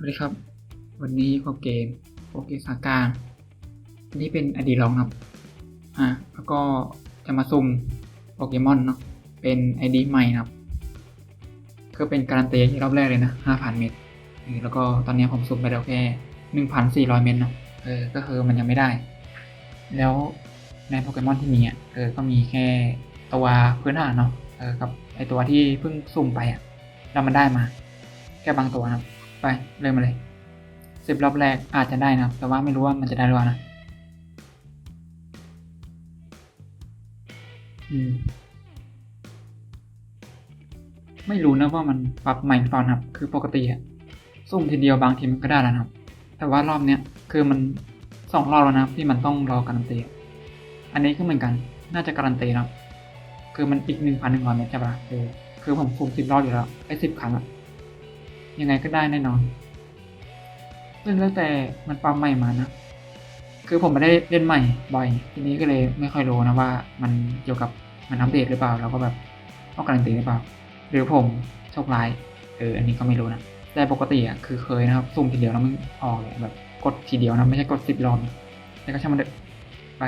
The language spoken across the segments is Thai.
สวัสดีครับ วันนี้พบเกมโปเกซากาอันนี้เป็นอดีตลองครับ อะแล้วก็จะมาซุ่มโปเกมอนเนาะ เป็นไอดีใหม่นะครับคือเป็นการันตีรอบแรกเลยนะ5,000 เม็ดเออแล้วก็ตอนนี้ผมซุ่มไปแล้วแค่ 1,400 เม็ดเนาะเออ ก็คือมันยังไม่ได้ แล้วในโปเกมอนที่มีอะ เออ ก็มีแค่ตัวพื้นฐานเนาะ เออ กับไอตัวที่เพิ่งซุ่มไปอะแล้วมันได้มา แค่บางตัวนะครับ ไป เริ่มมาเลยสิบรอบแรกอาจจะได้นะ แต่ว่าไม่รู้ว่ามันจะได้หรือเปล่านะ อืม ไม่รู้นะว่ามันปรับใหม่หรือเปล่านะครับ คือปกติอะซุ่มทีเดียวบางทีมันก็ได้แล้วนะครับ แต่ว่ารอบเนี้ยคือมันสองรอบแล้วนะที่มันต้องรอการันตี อันนี้ก็เหมือนกัน น่าจะการันตีนะคือมันอีกหนึ่งพันหนึ่งร้อยเมตรใช่ปะเออคือผมซุ่มสิบรอบอยู่แล้วไอ้สิบครั้งอะ ยังไงก็ได้แน่นอน ซึ่งแล้วแต่มันปั๊มใหม่มานะ คือผมไม่ได้เล่นใหม่บ่อย ทีนี้ก็เลยไม่ค่อยรู้นะว่า มันเกี่ยวกับมันอัปเดตหรือเปล่า แล้วก็แบบต้องการันตีหรือเปล่า หรือผมโชคร้าย เออ อันนี้ก็ไม่รู้นะ แต่ปกติอะคือเคยนะครับซุ่มทีเดียวแล้วมันออกเลยแบบกดทีเดียวนะไม่ใช่กดสิบรอบนะแต่ก็ช่างมันเถอะไป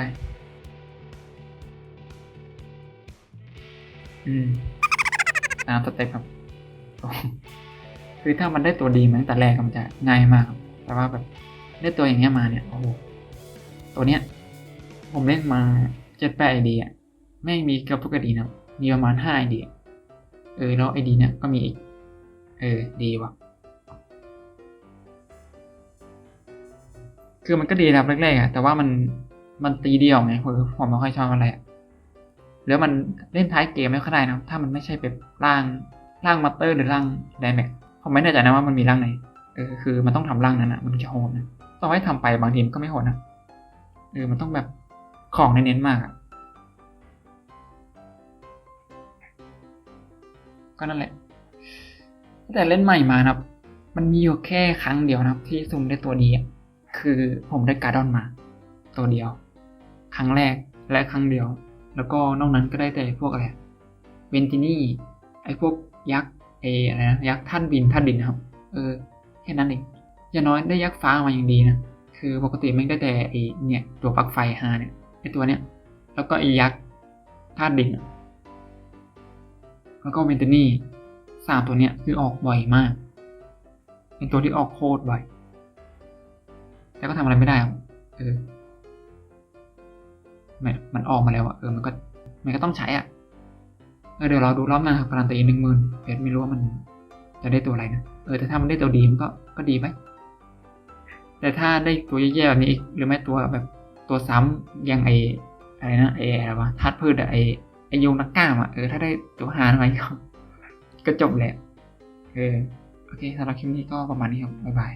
อืมตามสเต็ปครับ คือถ้ามันได้ตัวดีมาตั้งแต่แรกมันจะง่ายมาก แต่ว่าแบบได้ตัวอย่างเงี้ยมาเนี่ยโอ้โหตัวเนี้ยผมเล่นมาเจ็ดแปดไอเดียแม่มีเกือบทุกไอดีนะมีประมาณห้าไอเดียเออแล้วไอดีเนี่ยก็มีอีก เออดีว่ะคือมันก็ดีนะครับแรกๆอะแต่ว่ามันมันตีเดียวไงคือผมไม่ค่อยชอบอะไรอะแล้วมันเล่นท้ายเกมไม่ค่อยได้นะถ้ามันไม่ใช่เป็นร่างร่างมัตเตอร์หรือร่างไดแม็ก ผมไม่แน่ใจนะว่ามันมีร่างไหนเออคือมันต้องทำร่างนั้นนะมันจะโหดนะต้องให้ทำไปบางทีมันก็ไม่โหดนะเออมันต้องแบบของเน้นๆมากอะก็นั่นแหละแต่เล่นใหม่มานะครับ มันมีอยู่แค่ครั้งเดียวนะครับ ที่ซุ่มได้ตัวดีอะคือผมได้การ์ดอนมา ตัวเดียว ครั้งแรกและครั้งเดียว แล้วก็นอกนั้นก็ได้แต่พวกอะไรเวนตินี่ไอพวกยักษ์ ไออะไรนะยักษ์ท่านบินท่านดินนะครับ เออแค่นั้นเองอย่างน้อยได้ยักษ์ฟ้ามาอย่างดีนะคือปกติไม่ได้แต่ไอเนี่ยตัวปลั๊กไฟฮาเนี่ยไอตัวเนี้ยแล้วก็ไอยักษ์ธาตุดินอะแล้วก็เวนตินี่สามตัวเนี้ยคือออกบ่อยมาก เป็นตัวที่ออกโคตรบ่อยแต่ก็ทำอะไรไม่ได้ครับเออมันมันออกมาแล้วอะเออมันก็มันก็ต้องใช้อะ เออเดี๋ยวเราดูรอบหน้าครับการันตีหนึ่งหมื่นเพชรไม่รู้ว่ามันจะได้ตัวอะไรนะ เออแต่ถ้ามันได้ตัวดีมันก็ก็ดีไปแต่ถ้าได้ตัวแย่ๆแบบนี้อีกหรือไม่ตัวแบบตัวซ้ำอยังไออะไรนะไออะไรวะธาตุพืชอะไอไอโยงนักกล้ามอะเออถ้าได้ตัวหาน่อยก็ก็จบแหละเออโอเคสำหรับคลิปนี้ก็ประมาณนี้ครับบ๊ายบาย